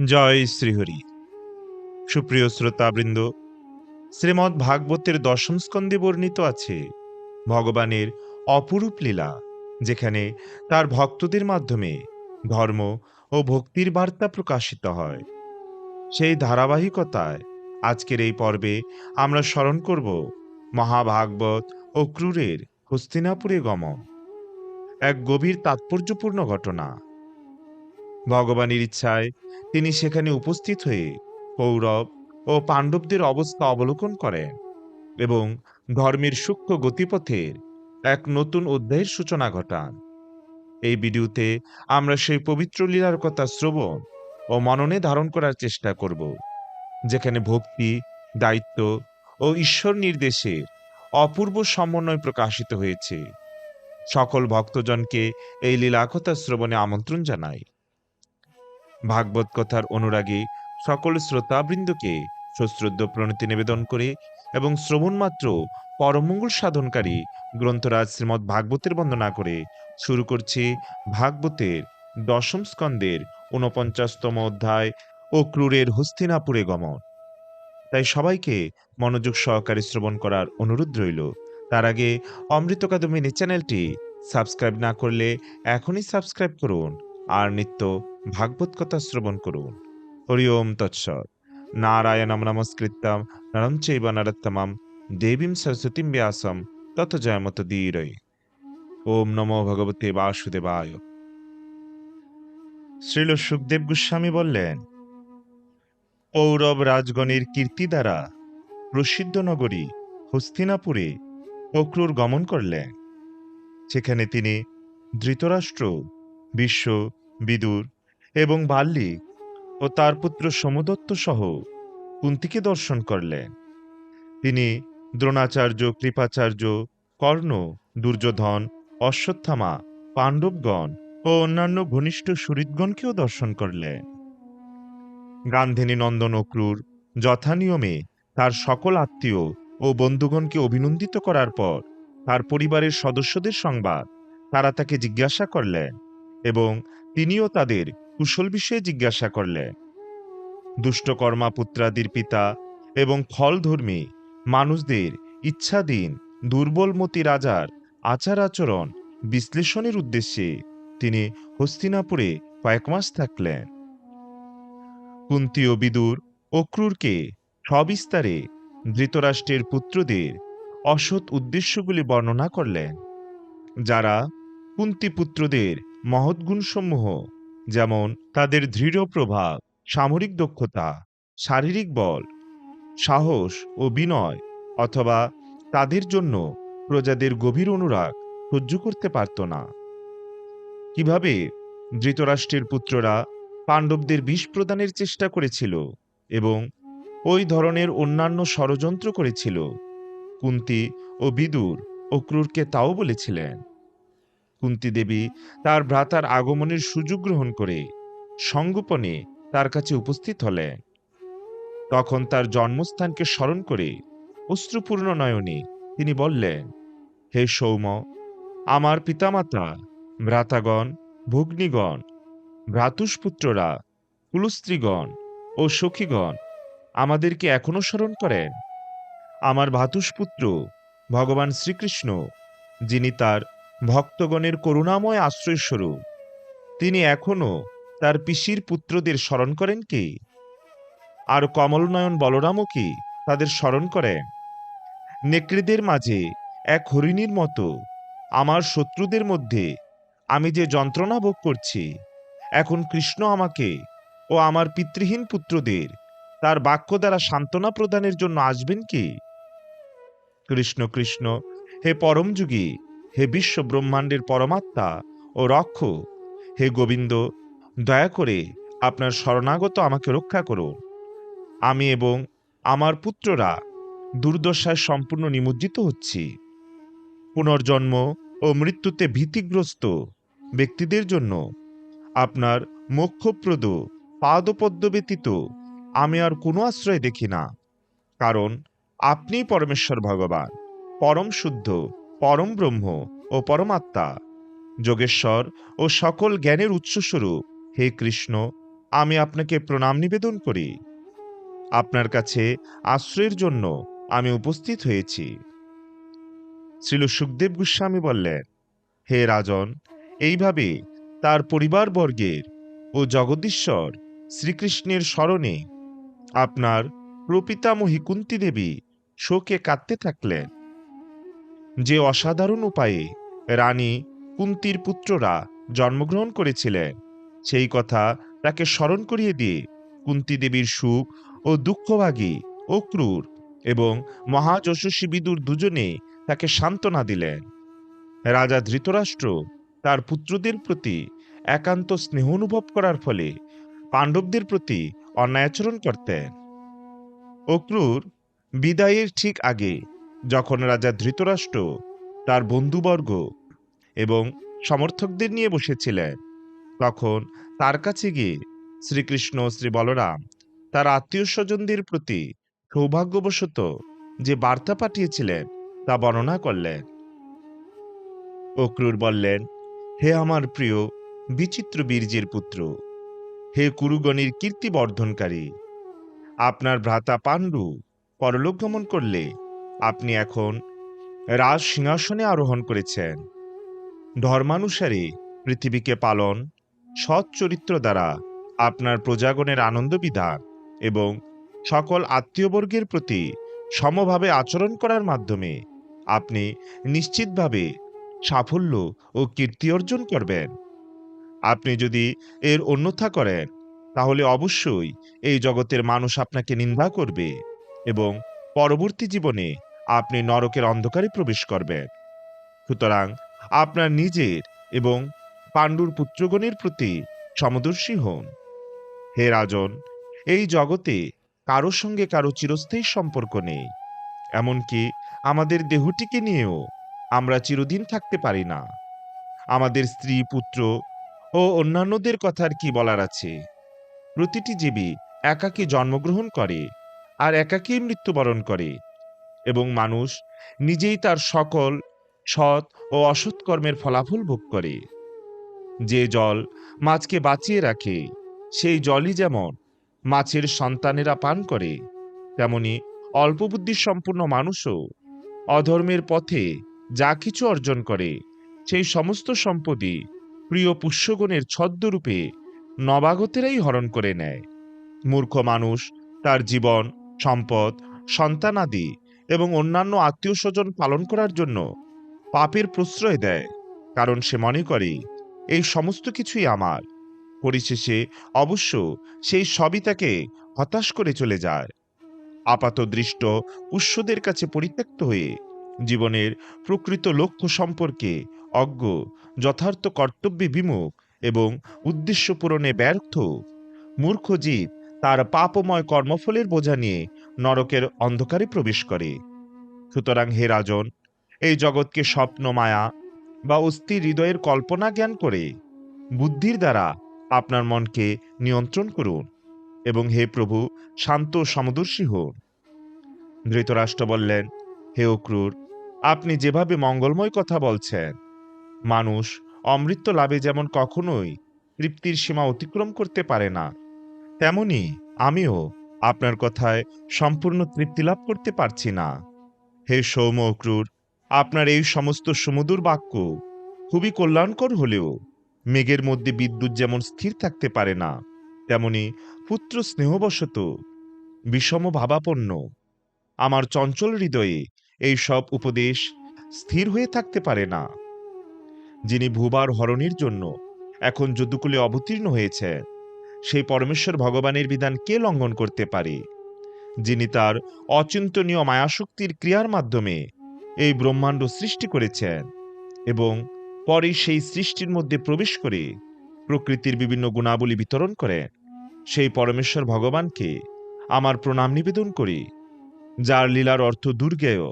জয় শ্রীহরি। সুপ্রিয় শ্রোতাবৃন্দ শ্রীমৎ ভাগবতের দশম স্কন্ধে বর্ণিত আছে ভগবানের অপরূপ লীলা, যেখানে তার ভক্তদের মাধ্যমে ধর্ম ও ভক্তির বার্তা প্রকাশিত হয়। সেই ধারাবাহিকতায় আজকের এই পর্বে আমরা স্মরণ করব মহাভাগবত ও ক্রূরের হস্তিনাপুরে গমন, এক গভীর তাৎপর্যপূর্ণ ঘটনা। ভগবানের ইচ্ছায় তিনি সেখানে উপস্থিত হয়ে কৌরব ও পাণ্ডবদের অবস্থা অবলোকন করেন এবং ধর্মের সূক্ষ্ম গতিপথের এক নতুন অধ্যায়ের সূচনা ঘটান। এই ভিডিওতে আমরা সেই পবিত্র লীলার কথা শ্রবণ ও মননে ধারণ করার চেষ্টা করব যেখানে ভক্তি দায়িত্ব ও ঈশ্বর নির্দেশের অপূর্ব সমন্বয় প্রকাশিত হয়েছে। সকল ভক্তজনকে এই লীলাকথা শ্রবণে আমন্ত্রণ জানাই। ভাগবত কথার অনুরাগী সকল শ্রোতাবৃন্দকে সশ্রদ্ধ প্রণতি নিবেদন করে এবং শ্রবণ মাত্র পরমঙ্গল সাধনকারী গ্রন্থরাজ শ্রীমৎ ভাগবতের বন্দনা করে শুরু করছি ভাগবতের দশম স্কন্দের ঊনপঞ্চাশতম অধ্যায় ও ক্রূরের হস্তিনাপুরে গমন। তাই সবাইকে মনোযোগ সহকারে শ্রবণ করার অনুরোধ রইল। তার আগে অমৃত কাদমিনী চ্যানেলটি সাবস্ক্রাইব না করলে এখনই সাবস্ক্রাইব করুন। আর নিত্য ভাগবত কথা শ্রবণ করুন। হরি ওম তৎসৎ। নারায়ণম নমস্কৃত্যম নরম চৈব নরত্তমম দেবীম সরস্বতীম ব্যাসম তত জয়মত ধীরয় ওম নমো ভগবতে বাসুদেবায়। শ্রীল সুখদেব গোস্বামী বললেন কৌরব রাজগণের কীর্তি দ্বারা প্রসিদ্ধ নগরী হস্তিনাপুরে অক্রুর গমন করলেন। সেখানে তিনি ধৃতরাষ্ট্র, বিশ্ব বিদুর এবং বাল্লিক ও তার পুত্র সমদত্ত সহ কুন্তিকে দর্শন করলেন। তিনি দ্রোণাচার্য, কৃপাচার্য, কর্ণ, দুর্যোধন, অশ্বত্থামা, পাণ্ডবগণ ও অন্যান্য ঘনিষ্ঠ সুহৃদগণকেও দর্শন করলেন। গান্ধিনী নন্দন অক্রুর যথানিয়মে তার সকল আত্মীয় ও বন্ধুগণকে অভিনন্দিত করার পর তার পরিবারের সদস্যদের সংবাদ তারা তাকে জিজ্ঞাসা করলেন এবং তিনিও তাদের কুশল বিষয়ে জিজ্ঞাসা করলেন দুষ্টকর্মা পুত্রাদির পিতা এবং ফলধর্মী মানুষদের ইচ্ছাধীন দুর্বলমতি রাজার আচার আচরণ বিশ্লেষণের উদ্দেশ্যে তিনি হস্তিনাপুরে কয়েক মাস থাকলেন। কুন্তি ও বিদুর অক্রুরকে সবিস্তারে ধৃতরাষ্ট্রের পুত্রদের অসৎ উদ্দেশ্যগুলি বর্ণনা করলেন, যারা কুন্তি পুত্রদের মহৎ গুণসমূহ যেমন তাদের দৃঢ় প্রভাব, সামরিক দক্ষতা, শারীরিক বল, সাহস ও বিনয়, অথবা তাদের জন্য প্রজাদের গভীর অনুরাগ সহ্য করতে পারত না। কীভাবে ধৃতরাষ্ট্রের পুত্ররা পাণ্ডবদের বিষ প্রদানের চেষ্টা করেছিল এবং ওই ধরনের অন্যান্য ষড়যন্ত্র করেছিল, কুন্তি ও বিদুর অক্রুরকে তাও বলেছিলেন। কুন্তি দেবী তার ভ্রাতার আগমনের সুযোগ গ্রহণ করে সঙ্গোপনে তার কাছে উপস্থিত হলেন তখন তার জন্মস্থানকে স্মরণ করে অশ্রুপূর্ণ নয়নে তিনি বললেন, হে সৌম আমার পিতামাতা, ভ্রাতাগণ, ভগ্নীগণ, ভ্রাতুষ্পুত্ররা, কুলস্ত্রীগণ ও সখীগণ আমাদেরকে এখনও স্মরণ করেন। আমার ভাতুষপুত্র ভগবান শ্রীকৃষ্ণ, যিনি তার ভক্তগণের করুণাময় আশ্রয়স্বরূপ, তিনি এখনও তার পিসির পুত্রদের স্মরণ করেন কি? আর কমলনয়ন বলরামও কি তাদের স্মরণ করেন? নেকড়েদের মাঝে এক হরিণীর মতো আমার শত্রুদের মধ্যে আমি যে যন্ত্রণা ভোগ করছি, এখন কৃষ্ণ আমাকে ও আমার পিতৃহীন পুত্রদের তার বাক্য দ্বারা সান্ত্বনা প্রদানের জন্য আসবেন কি? কৃষ্ণ কৃষ্ণ, হে পরমযুগী হে বিশ্ব ব্রহ্মাণ্ডের পরমাত্মা ও রক্ষ হে গোবিন্দ, দয়া করে আপনার শরণাগত আমাকে রক্ষা করো। আমি এবং আমার পুত্ররা দুর্দশায় সম্পূর্ণ নিমজ্জিত হচ্ছি। পুনর্জন্ম ও মৃত্যুতে ভীতিগ্রস্ত ব্যক্তিদের জন্য আপনার মোক্ষপ্রদ পাদপদ্ম ব্যতীত আমি আর কোনো আশ্রয় দেখি না, কারণ আপনি পরমেশ্বর ভগবান, পরম শুদ্ধ। পরম ব্রহ্ম ও পরমাত্মা, যোগেশ্বর ও সকল জ্ঞানের উৎসস্বরূপ। হে কৃষ্ণ, আমি আপনাকে প্রণাম নিবেদন করি। আপনার কাছে আশ্রয়ের জন্য আমি উপস্থিত হয়েছি। শ্রীল সুখদেব গোস্বামী বললেন, হে রাজন, এইভাবে তার পরিবারবর্গের ও জগদীশ্বর শ্রীকৃষ্ণের স্মরণে আপনার প্রপিতামহী কুন্তি দেবী শোকে কাঁদতে থাকলেন। যে অসাধারণ উপায়ে রানী কুন্তির পুত্ররা জন্মগ্রহণ করেছিলেন, সেই কথা তাকে স্মরণ করিয়ে দিয়ে কুন্তি দেবীর সুখ ও দুঃখভাগী ও ক্রূর এবং মহাযশস্বী বিদুর দুজনে তাকে সান্ত্বনা দিলেন। রাজা ধৃতরাষ্ট্র তার পুত্রদের প্রতি একান্ত স্নেহ অনুভব করার ফলে পাণ্ডবদের প্রতি অন্যায়াচরণ করতেন। অক্রুর বিদায়ের ঠিক আগে যখন রাজা ধৃতরাষ্ট্র, তার বন্ধুবর্গ এবং সমর্থকদের নিয়ে বসেছিলেন, তখন তার কাছে গিয়ে শ্রীকৃষ্ণ শ্রী বলরাম তার আত্মীয় স্বজনদের প্রতি সৌভাগ্যবশত যে বার্তা পাঠিয়েছিলেন তা বর্ণনা করলেন। অক্রুর বললেন, হে আমার প্রিয়, বিচিত্র বীর্যের পুত্র, হে কুরুগণের কীর্তি বর্ধনকারী আপনার ভ্রাতা পাণ্ডু পরলোক গমন করলে আপনি এখন রাজ সিংহাসনে আরোহণ করেছেন। ধর্মানুসারে পৃথিবীকে পালন সৎ চরিত্র দ্বারা আপনার প্রজাগণের আনন্দ বিধান এবং সকল আত্মীয়বর্গের প্রতি সমভাবে আচরণ করার মাধ্যমে আপনি নিশ্চিতভাবে সাফল্য ও কীর্তি অর্জন করবেন। আপনি যদি এর অন্যথা করেন, তাহলে অবশ্যই এই জগতের মানুষ আপনাকে নিন্দা করবে এবং পরবর্তী জীবনে আপনি নরকের অন্ধকারে প্রবেশ করবেন। সুতরাং আপনার নিজের এবং পাণ্ডুর পুত্রগণের প্রতি সমদর্শী হন। হে রাজন, এই জগতে কারও সঙ্গে কারও চিরস্থায়ী সম্পর্ক নেই, এমনকি আমাদের দেহটিকে নিয়েও আমরা চিরদিন থাকতে পারি না। আমাদের স্ত্রী, পুত্র ও অন্যান্যদের কথার কি বলার আছে? প্রতিটি জীবী একাকী জন্মগ্রহণ করে আর একাকী মৃত্যুবরণ করে। এবং মানুষ নিজেই তার সকল সৎ ও অসৎ কর্মের ফলাফল ভোগ করে। যে জল মাছকে বাঁচিয়ে রাখে, সেই জলই যেমন মাছের সন্তানেরা পান করে, তেমনি অল্প সম্পূর্ণ মানুষও অধর্মের পথে যা কিছু অর্জন করে, সেই সমস্ত সম্পদই প্রিয় পুষ্যগণের ছদ্মরূপে নবাগতেরাই হরণ করে নেয়। মূর্খ মানুষ তার জীবন, সম্পদ সন্তানাদি এবং অন্যান্য আত্মীয় স্বজন পালন করার জন্য পাপের প্রশ্রয় দেয়, কারণ সে মনে করে, এই সমস্ত কিছুই আমার। পরিশেষে অবশ্য সেই সবই তাকে হতাশ করে চলে যায়। আপাত দৃষ্ট উৎসদের কাছে পরিত্যক্ত হয়ে জীবনের প্রকৃত লক্ষ্য সম্পর্কে অজ্ঞ, যথার্থ কর্তব্যে বিমুখ এবং উদ্দেশ্য পূরণে ব্যর্থ মূর্খ জীব তার পাপময় কর্মফলের বোঝা নিয়ে নরকের অন্ধকারে প্রবেশ করে। সুতরাং হে রাজন, এই জগৎকে স্বপ্ন মায়া বা অস্থির হৃদয়ের কল্পনা জ্ঞান করে। বুদ্ধির দ্বারা আপনার মনকে নিয়ন্ত্রণ করুন এবং হে প্রভু, শান্ত সমদর্শী হন। ধৃতরাষ্ট্র বললেন, হে অক্রুর, আপনি যেভাবে মঙ্গলময় কথা বলছেন, মানুষ অমৃত লাভে যেমন কখনোই তৃপ্তির সীমা অতিক্রম করতে পারে না, তেমনি আমিও আপনার কথায় সম্পূর্ণ তৃপ্তি লাভ করতে পারছি না। হে সৌম অক্রুর, আপনার এই সমস্ত সুমধুর বাক্য খুবই কল্যাণকর হলেও মেঘের মধ্যে বিদ্যুৎ যেমন স্থির থাকতে পারে না, তেমনি পুত্র স্নেহবশত, বিষম ভাবাপন্ন, আমার চঞ্চল হৃদয়ে এই সব উপদেশ স্থির হয়ে থাকতে পারে না। যিনি ভূবার হরণের জন্য এখন যদুকুলে অবতীর্ণ হয়েছে সেই পরমেশ্বর ভগবানের বিধান কে লঙ্ঘন করতে পারে? যিনি তার অচিন্তনীয় মায়াশক্তির ক্রিয়ার মাধ্যমে এই ব্রহ্মাণ্ড সৃষ্টি করেছেন এবং পরে সেই সৃষ্টির মধ্যে প্রবেশ করে প্রকৃতির বিভিন্ন গুণাবলী বিতরণ করেন, সেই পরমেশ্বর ভগবানকে আমার প্রণাম নিবেদন করি, যার লীলার অর্থ দুর্গেয়,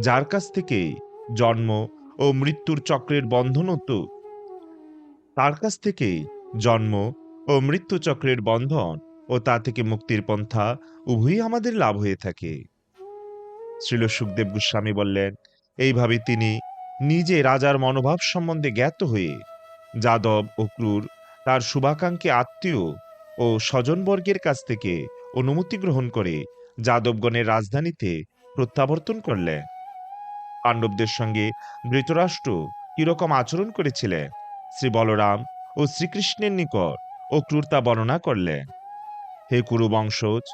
যার কাছ থেকে জন্ম ও মৃত্যুর চক্রের বন্ধন তো তার কাছ থেকে জন্ম ও মৃত্যু চক্রের বন্ধন ও তা থেকে মুক্তির পন্থা উভয়ই আমাদের লাভ হয়ে থাকে। শ্রীল সুখদেব গোস্বামী বললেন, এইভাবে তিনি নিজে রাজার মনোভাব সম্বন্ধে জ্ঞাত হয়ে যাদব ও ক্রূর, তার শুভাকাঙ্ক্ষী আত্মীয় ও স্বজনবর্গের কাছ থেকে অনুমতি গ্রহণ করে যাদবগণের রাজধানীতে প্রত্যাবর্তন করলেন। পাণ্ডবদের সঙ্গে ধৃতরাষ্ট্র কীরকম আচরণ করেছিলেন, শ্রী বলরাম ও শ্রীকৃষ্ণের নিকট ও ক্রূরতা বর্ণনা করলেন হে কুরু বংশজ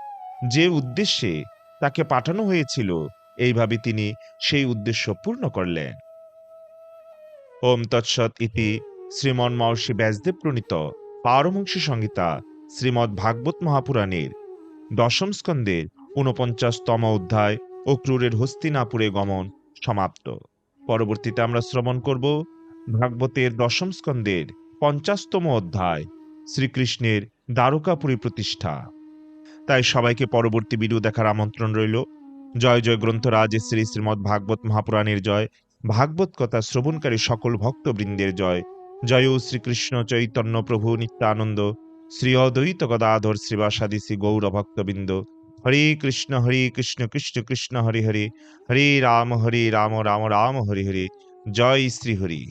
যে উদ্দেশ্যে তাকে পাঠানো হয়েছিল এইভাবে তিনি সেই উদ্দেশ্য পূর্ণ করলেন। ওম তৎসৎ ইতি শ্রীমন মহর্ষি ব্যাসদেব প্রণীত পারমংসী সংহিতা শ্রীমদ্ ভাগবত মহাপুরাণের দশম স্কন্দের ঊনপঞ্চাশতম অধ্যায় ও ক্রূরের হস্তিনাপুরে গমন সমাপ্ত। পরবর্তীতে আমরা শ্রবণ করব ভাগবতের দশম স্কন্দের পঞ্চাশতম অধ্যায় শ্রীকৃষ্ণের দ্বারকাপুরী প্রতিষ্ঠা। তাই সবাইকে পরবর্তী ভিডিও দেখার আমন্ত্রণ রইল। জয় জয় গ্রন্থরাজ, শ্রী শ্রীমদ্ ভাগবত মহাপুরাণের জয়। ভাগবত কথা শ্রবণকারী সকল ভক্তবৃন্দের জয়। জয় শ্রীকৃষ্ণ চৈতন্য প্রভু নিত্যানন্দ। শ্রী অদ্বৈত গদাধর শ্রীবাসাদি শ্রী গৌর ভক্তবৃন্দ। হরে কৃষ্ণ হরে কৃষ্ণ কৃষ্ণ কৃষ্ণ, হরে হরে। হরে রাম হরে রাম রাম রাম, হরে হরে। জয় শ্রী হরি